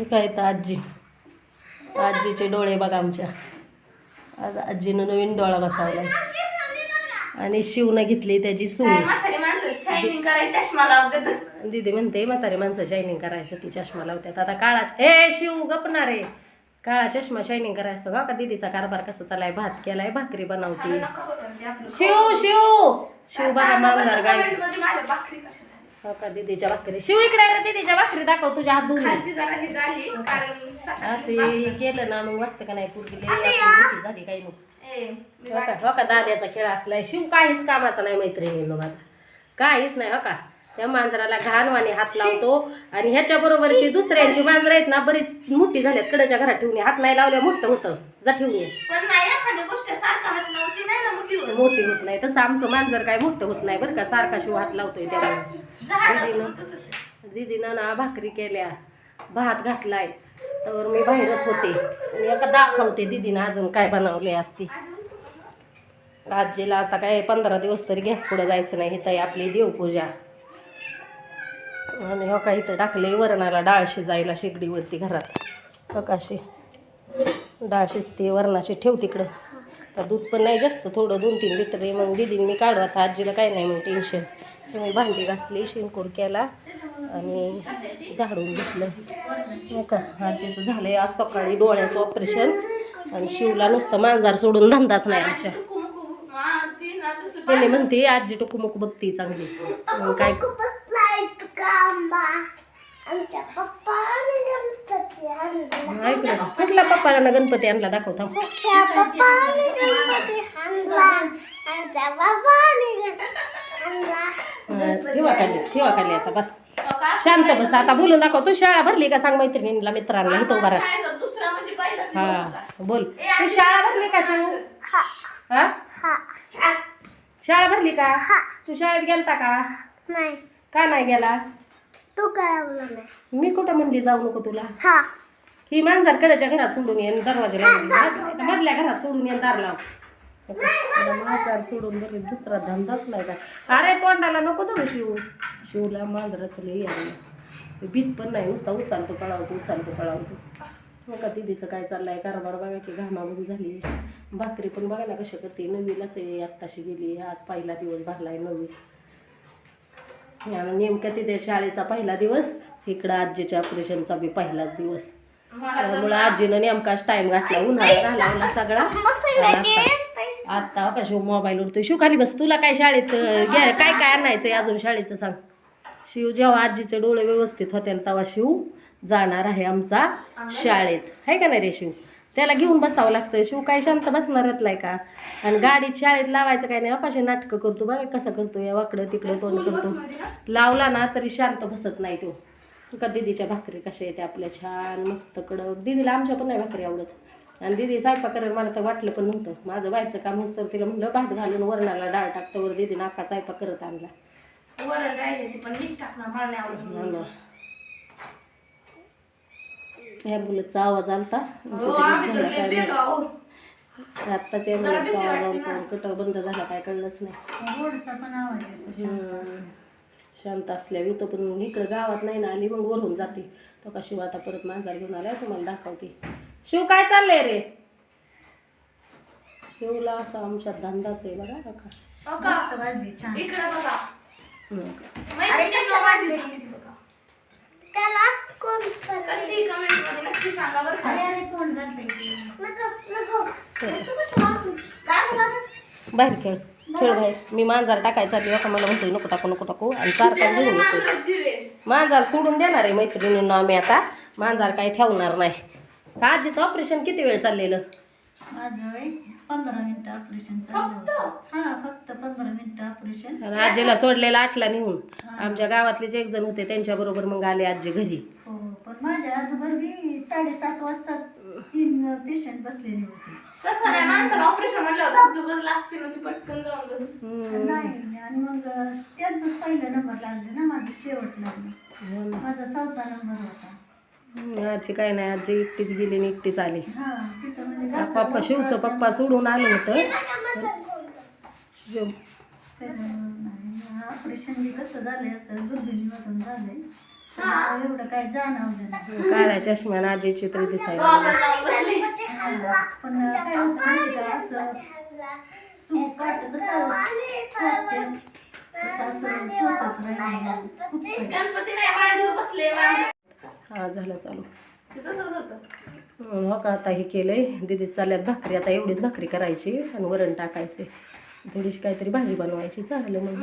काय तर आजी. आजीचे डोळे बघा आमच्या. आज आजीनं नवीन डोळा बसवलाय. आणि शिवनं घेतली त्याची लावतात. दीदी म्हणते म्हातारे माणसं शायनिंग करायसाठी चष्मा लावतात. आता काळा ए शिव गपणार आहे काळा चष्मा शायनिंग करायचा का? का दीदीचा कारभार कसा चालाय भात केलाय भाकरी बनवते. शिव शिव! शिव बघा मागणार गाय हो का दीदीच्या भाकरी. शिव इकडे आहे रे दीदीच्या भाकरी दाखव तुझ्या हात धुवून खालची जरा हे झाली कारण असे केलं ना मग वाटतं का नाही पूर्वी लई आपली मोठी झाली काही नको ए, मी हो का हो का दाद्याचा खेळ असलाय. शिव काहीच कामाचा नाही मैत्रिणींनो माझा काहीच नाही हो का? त्या मांजराला घाणवाने हात लावतो. आणि ह्याच्या बरोबरची दुसऱ्यांची मांजरं आहेत ना बरीच मोठी झाल्यात कडेच्या घरात ठेवून. हात नाही लावल्या मोठं होतं. जा ठेवून ये. पण नाही एखादी गोष्ट सारखा हात लावती नाही ना मोठी होत. मोठी होत नाही. तसं आमचं मांजर काय मोठं होत नाही बरं का. सारखा शिव हात लावतोय त्यामुळे दीदीनं. दीदीनं ना भाकरी केल्या. भात घातलाय. तर मी बाहेरच होते. आणि एका दाखवते दीदीनं अजून काय बनवले असते. आजीला आता काय पंधरा दिवस तरी गॅस पुढं जायचं नाही. इथं आहे आपली देवपूजा. आणि हो का इथं टाकले वरणाला डाळ शिजायला शेगडीवरती घरात. हो का अशी? डाळ शिजते वरणाची ठेव तिकडं तर दूध पण नाही जास्त थोडं दोन तीन लिटर आहे. मग दिदीन मी काढू आता आजीला काय नाही मग टेन्शन मी भांडी घासली शेणकूड केला आणि झाडून घेतलं. हो का? आजीचं झालंय आज सकाळी डोळ्याचं ऑपरेशन आणि शिवला नुसतं मांजार सोडून धंदाच नाही आमच्या. त्याने म्हणते आजी टुकमुक बघती चांगली. मग काय ऐकलं कुठला पप्पाला गणपती आणला दाखव थांब. ठेवा खाली ठेवा खाली आता बस? शांत बस आता बोलून दाखव. तू शाळा भरली का? सांग मैत्रिणीला मित्रांना इथं उभा राहा. म्हणजे. हा बोल. तू शाळा भरली का शिव हा. शाळा भरली का? तू शाळेत गेलता का? नाही. का नाही गेला? तू काय नाही. मी कुठं म्हणली जाऊ नको तुला? हा. ही मांजर कडेच्या घरात सोडून येईन दरवाजा लावून येईन. मधल्या घरात सोडून येईन दार लाव. तुला मांजर सोडून बरे दुसरा धंदाच नाही का? अरे तोंडाला नको धरू शिव. शिवला मांजराचं लई आहे. भीत पण नाही नुसता उचालतो पळावतो उचालतो पळावतो. मग का दिदीचं काय चाललंय कारभार बघा की घामाघूम झाली. भाकरी पण बघा ना कशा करते नवीलाच आहे आत्ताशी गेली. आज पहिला दिवस भरलाय नवी आणि नेमका तिथे शाळेचा पहिला दिवस इकडं आजीच्या ऑपरेशनचा बी पहिलाच दिवस. त्यामुळे आजीनं नेमकाच टाइम घातला उन्हाळा घालवला सगळा. आता कशी शिव मोबाईल उडतोय. शिव खाली बस तुला काय शाळेत घ्या- काय काय आणायचंय अजून शाळेचं सांग. शिव जेव्हा आजीचे डोळे व्यवस्थित होते तेव्हा शिव जाणार आहे आमचा शाळेत. आहे का नाही रे शिव? त्याला घेऊन बसावं लागतं. शिव काय शांत बसणारच नाही का? आणि गाडीत शाळेत लावायचं काय नाही. अपाशे नाटकं करतो. बघा कसं करतो. या वाकडं तिकडं तोंड करतो. लावला ना तरी शांत बसत नाही तो. का दीदीच्या भाकरी कशा येते आपल्या? छान मस्त कडक. दीदीला आमच्या पण नाही भाकरी आवडत. आणि दीदी स्वयंपाक करायला मला तर वाटलं पण नव्हतं. माझं व्हायचं काम तर तिला म्हणलं भात घालून वरणाला डाळ टाकतं. वर दीदी नाका स्वयंपाक करत आणला. वरण राहिले ते पण मीच टाकणार. मला नाही आवडत. ह्या बुलेटचा आवाज आलता. हो. आत्ताच्या मुलाचा आवाज आलता कट बंद झाला काय कळलंच नाही. शांत असल्या तो पण इकडं गावात नाही ना आली मग वरून जाते. तो का शिव आता परत मांजर घेऊन आलाय तुम्हाला दाखवते. शिव काय चाललंय रे? शिवला असा आमच्या धंदाच आहे बघा हो का? त्याला कोण कशी कमेंटमध्ये नक्की सांगा बरं का? नको नको. तू कसं वागतो? काय बोलत? बाहेर खेळ. खेळ बाहेर. मी मांजर टाकायचा आली का मला म्हणतोय नको टाकू नको टाकू. आणि सारखाच घेऊन येतोय. आहे. मांजर सोडून देणार आहे मैत्रिणींना आम्ही आता. मांजर काही ठेवणार नाही. आजीचं ऑपरेशन किती वेळ चाललेलं? पंधरा मिनिटं ऑपरेशन चाललं होतं. हा फक्त पंधरा मिनिटं ऑपरेशन आणि आजीला सोडलेला आठला निघून आमच्या गावातलेच एक जण होते त्यांच्या बरोबर मग आले आजी घरी. हो पण माझ्या अगोदर बी साडेसात वाजता तीन पेशंट बसलेले होते. तसं नाही माणसाला ऑपरेशन म्हणलं धाकधुकच लागते ना ती पटकन जाऊन बस नाही आणि मग त्यांचंच पहिलं नंबर लागलं ना माझं शेवट लागलं माझा चौथा नंबर होता. आजी काय नाही आजी एकटीच गेली आणि एकटीच आली. हा म्हणजे पप्पा शिवचं पप्पा सोडून आलं होतं. शिव. ऑपरेशन बी कसं झालंय असं दुर्बिणीमधून झालंय. त्यामुळं एवढं काय जाणवलं काळ्या चष्म्यानं आजीची तरी दिसायला पण काय होतं माहिती का असं चूक काट कसं असं राहिलं. गणपती नाही बसले मांजर हा झालं चालू. हं, का आता हे केलंय. दिदी चालल्यात भाकरी. आता एवढीच भाकरी करायची आणि वरण टाकायचे. थोडीशी काहीतरी भाजी बनवायची चालेल मग.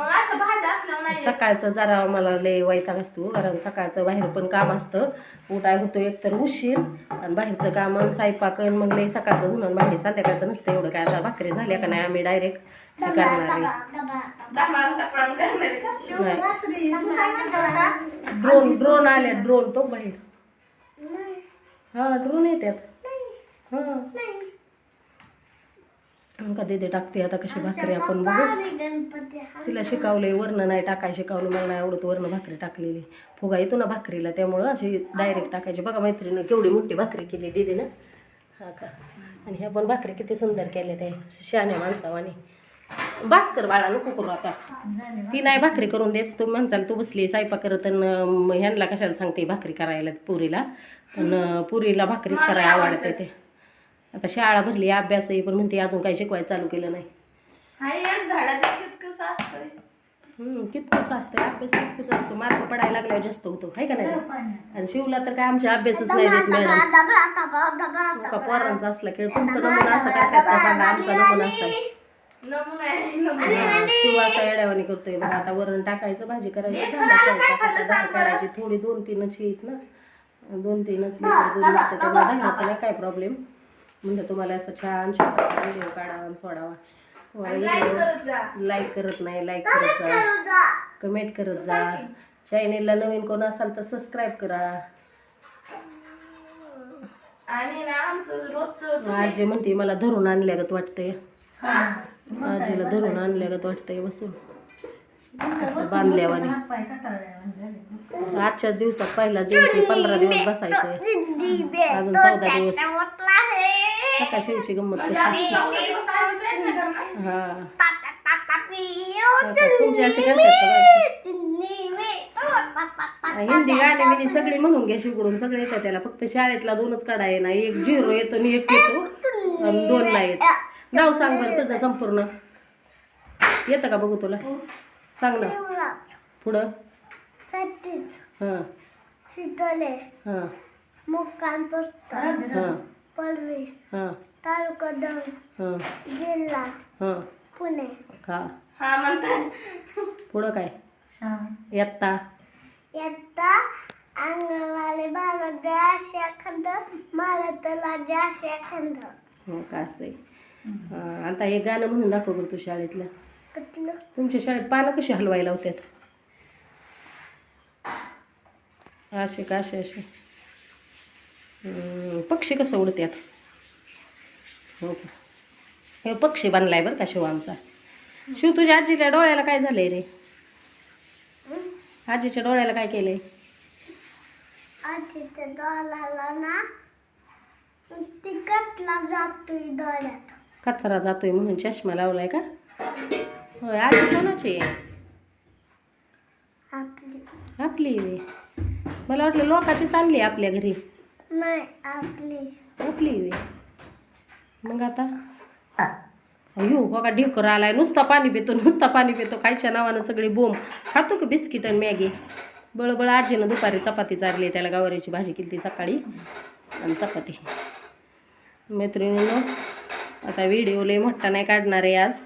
सकाळचं जरा मला लय वैताग असतो कारण सकाळचं बाहेर पण काम असतं. उठाय होतो एकतर उशीर आणि बाहेरचं काम आणि स्वयंपाक मग लय सकाळचं धुणं बाहेर संध्याकाळचं नसतं एवढं. काय आता भाकरी झाल्या का नाही आम्ही डायरेक्ट करणार ड्रोन ड्रोन आले ड्रोन तो बाहेर. हा ड्रोन येतात हा. का दे टाकते आता कशी भाकरी आपण बघू. तिला शिकवलंय वर्ण नाही टाकाय शिकवलं मला नाही आवडत वर्ण भाकरी टाकलेली. फुगा येतो ना भाकरीला त्यामुळं अशी डायरेक्ट टाकायची. बघा मैत्रिणीनं केवढी मोठी भाकरी केली दीदीनं. हा का? आणि ह्या पण भाकरी किती सुंदर केल्या ते शहाण्या माणसावानी. भास्कर बाळा नको करू आता. ती नाही भाकरी करून देत. तू म्हणचाल तू बसली स्वयंपाक करत ह्यांना कशाला सांगते भाकरी करायला पुरीला. पण पुरीला भाकरीच करायला आवडते ते. आता शाळा भरली अभ्यासही पण म्हणते अजून काही शिकवायला चालू केलं नाही. एक धडाचं कितकंसं असतंय. हम्म, कितकंसं असतं अभ्यास कितकं असतो. मार्क पडायला लागल्यावर जास्त होतो. आहे का नाही? आणि शिवला तर काय आमचे अभ्यासच नाही देत मॅडम. का पोरांचा असला खेळ? तुमचा नमुना असा करतात का सांगा आमचा नमुना असा. आहे. नमुना आहे नमुना. हा, शिव असा येड्यावानी करतोय बघा आता वरण टाकायचं भाजी करायची झालं स्वयंपाक. आता डाळ करायची थोडी दोन तीनच येत ना. दोन तीनच लिटर दोन लागतं त्यामुळे दह्याचा नाही काय प्रॉब्लेम म्हणलं तुम्हाला असं छान छोटासा व्हिडिओ काढावा आणि सोडावा. काय करत जा. लाईक करत नाही लाईक करत जा. कमेंट करत जा. चॅनेलला नवीन कोण असाल तर सबस्क्राईब करा. आणि ना आमचं रोजचं आजी म्हणते मला धरून आणल्यागत वाटतंय. हा. आजीला धरून आणल्यागत वाटतंय बसून. असं बांधल्यावानी. आजच्याच दिवसात पहिला दिवस आहे पंधरा दिवस बसायचंय. अजून चौदा दिवस. आता शिवची गंमत कशी असते? हा. तुमची अशी? हिंदी गाणी बिणी सगळी म्हणून घ्या शिकडून सगळे येतात त्याला. फक्त शाळेतला दोनच काढा येणार एक झिरो येतो आणि एक येतो. आणि दोन नाही येत. नाव सांग बरं तुझं संपूर्ण. येतं का बघू तुला? सांग ना. पुढं? सतीच. हां. शितोले. हां. मुक्काम हां. पडवी हां. तालुका दौंड. हां. जिल्हा. हां. पुणे. हा. हा म्हणतात पुढं काय? श्रावण येत्ता इयत्ता अंगणवाडी बालवाडी खंड मला तला जाशा खंड. हो का असं हां, आता एक गाणं म्हणून दाखव बरं तू शाळेतलं. तुमच्या शाळेत पानं कशी हलवायला होत्यात असे का असे असे. पक्षी कसं उडत्यात? हो का? हे पक्षी बांधलाय बरं का शिव आमचा. शिव तुझ्या आजीच्या डोळ्याला काय झालंय रे? आजीच्या डोळ्याला काय केलंय? आधीच्या डोळ्याला ना तिकटला जातोय डोळ्यात. कचरा जातोय म्हणून चष्मा लावलाय का? होय आजी कोणाची आहे? आपली. आपली आहे. मला वाटलं लोकाची चालली आपल्या घरी. नाही आपली. आपली आहे. मग आता? अयो बघा ढेकर आलाय. नुसता पाणी पितो नुसता पाणी पितो. खायच्या नावानं सगळी बोंब. खातो का बिस्किट आणि मॅगी? बळबळ आजीनं दुपारी चपाती चारली त्याला गवारीची भाजी केली ती सकाळी आणि चपाती. मैत्रिणीनं आता व्हिडिओ लय मोठा नाही काढणार आहे आज.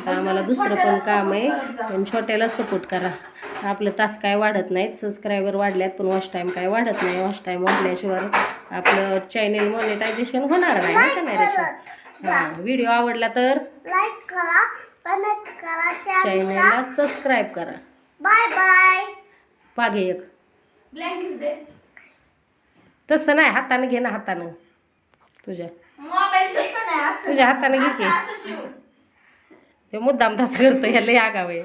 आता आम्हाला दुसरं पण काम आहे. पण छोट्याला सपोर्ट करा. आपलं तास काय वाढत नाहीत. सबस्क्रायबर वाढल्यात पण वॉच टाईम काय वाढत नाही. वॉच टाईम वाढल्याशिवाय आपलं चॅनेल मॉनिटायझेशन होणार नाही. है का नाही रेशा हां व्हिडिओ आवडला तर लाईक करा कमेंट करा चॅनलला चॅनेलला सबस्क्राईब करा. बाय बाय पागे एक. ब्लँकेट दे तसं नाही हातानं घे ना हातानं. तुझ्या. मोबाईलचं नाही असं तुझ्या हातानं घे की. असं असं शिव. ते मुद्दाम तसं करतो ह्याला आगाव आहे.